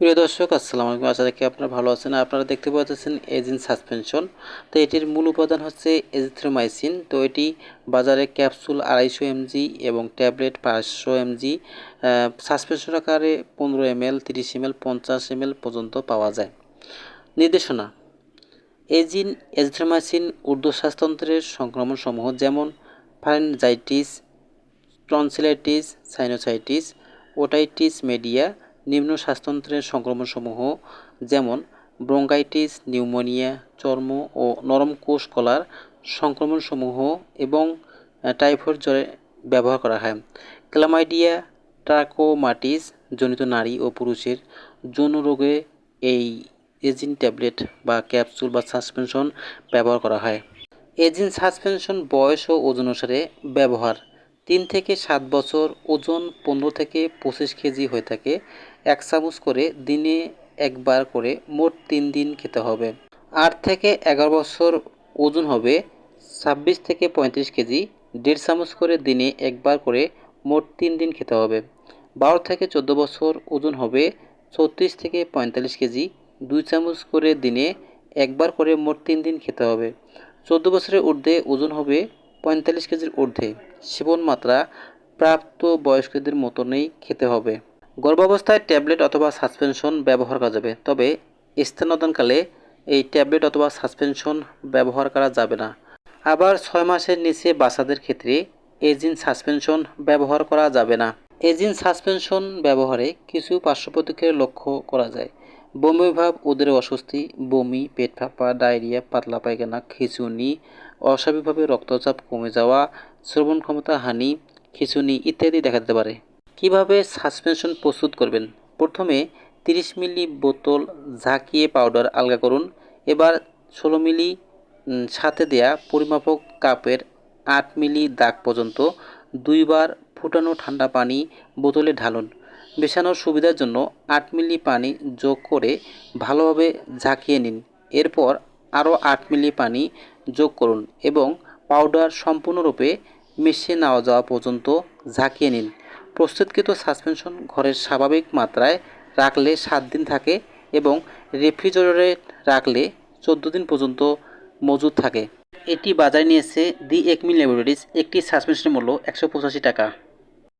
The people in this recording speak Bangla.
প্রিয় দর্শক, আসসালামু আলাইকুম। আশা রাখি আপনারা ভালো আছেন। আপনারা দেখতে পাচ্ছেন এজিন সাসপেনশন। তো এটির মূল উপাদান হচ্ছে এজিথ্রোমাইসিন। তো এটি বাজারে ক্যাপসুল আড়াইশো এমজি এবং ট্যাবলেট পাঁচশো এমজি। সাসপেনশন আকারে পনেরো এম এল তিরিশ এম এল পঞ্চাশ এম এল পর্যন্ত পাওয়া যায়। নির্দেশনা। এজিন, এজিথ্রোমাইসিন ঊর্ধ্বশ্বাসতন্ত্রের সংক্রমণসমূহ যেমন pharyngitis tonsillitis sinusitis, otitis, media নিম্ন শ্বাসতন্ত্রের সংক্রমণসমূহ, যেমন ব্রঙ্কাইটিস নিউমোনিয়া, চর্ম ও নরম কোষ কলার সংক্রমণসমূহ এবং টাইফয়েড জ্বরে ব্যবহার করা হয়। ক্লামাইডিয়া ট্রাকোমাটিস জনিত নারী ও পুরুষের যৌন রোগে এই এজিন ট্যাবলেট বা ক্যাপসুল বা সাসপেনশন ব্যবহার করা হয়। এজিন সাসপেনশন বয়স ও ওজন অনুসারে ব্যবহার। তিন থেকে সাত বছর ওজন পনেরো থেকে পঁচিশ কেজি হয়ে থাকে। এক চামচ করে দিনে একবার করে মোট তিন দিন খেতে হবে। আট থেকে এগারো বছর ওজন হবে, ছাব্বিশ থেকে পঁয়ত্রিশ কেজি, দেড় চামচ করে দিনে একবার করে মোট তিন দিন খেতে হবে। বারো থেকে চোদ্দ বছর ওজন হবে ছত্রিশ থেকে পঁয়তাল্লিশ কেজি, দুই চামচ করে দিনে একবার করে মোট তিন দিন খেতে হবে। চোদ্দ বছরের ঊর্ধ্বে ওজন হবে পঁয়তাল্লিশ কেজির ঊর্ধ্বে। সেবন মাত্রা প্রাপ্ত বয়স্কদের মতনই খেতে হবে। গর্ভাবস্থায় ট্যাবলেট অথবা সাসপেনশন ব্যবহার করা যাবে। তবে স্তন্যদানকালে এই ট্যাবলেট অথবা সাসপেনশন ব্যবহার করা যাবে না। আবার ছয় মাসের নিচে বাচ্চাদের ক্ষেত্রে এজিন সাসপেনশন ব্যবহার করা যাবে না। এজিন সাসপেনশন ব্যবহারে কিছু পার্শ্ব প্রতিক্রিয়া লক্ষ্য করা যায়। বমি ভাব ওদের অস্বস্তি, বমি, পেট ফাঁপা, ডায়রিয়া, পাতলা পায়খানা, খিচুনি, অস্বাভাবিকভাবে রক্তচাপ কমে যাওয়া শ্রবণ ক্ষমতা হানি, খিচুনি ইত্যাদি দেখা দিতে পারে। কীভাবে সাসপেনশন প্রস্তুত করবেন? প্রথমে তিরিশ মিলি বোতল ঝাঁকিয়ে পাউডার আলগা করুন। এবার ষোলো মিলি সাথে দেয়া পরিমাপক কাপের আট মিলি দাগ পর্যন্ত দুইবার ফুটানো ঠান্ডা পানি বোতলে ঢালুন। মেশানোর সুবিধার জন্য আট মিলি পানি যোগ করে ভালোভাবে ঝাঁকিয়ে নিন। এরপর আরও আট মিলি পানি যোগ করুন এবং পাউডার সম্পূর্ণরূপে মিশিয়ে নেওয়া যাওয়া পর্যন্ত ঝাঁকিয়ে নিন। প্রস্তুতকৃত সাসপেনশন ঘরের স্বাভাবিক মাত্রায় রাখলে সাত দিন থাকে এবং রেফ্রিজারেটরে রাখলে চোদ্দ দিন পর্যন্ত মজুদ থাকে। এটি বাজারে নিয়েছে দি একমি ল্যাবরেটরিজ একটি সাসপেনশনের মূল্য একশো পঁচাশি টাকা।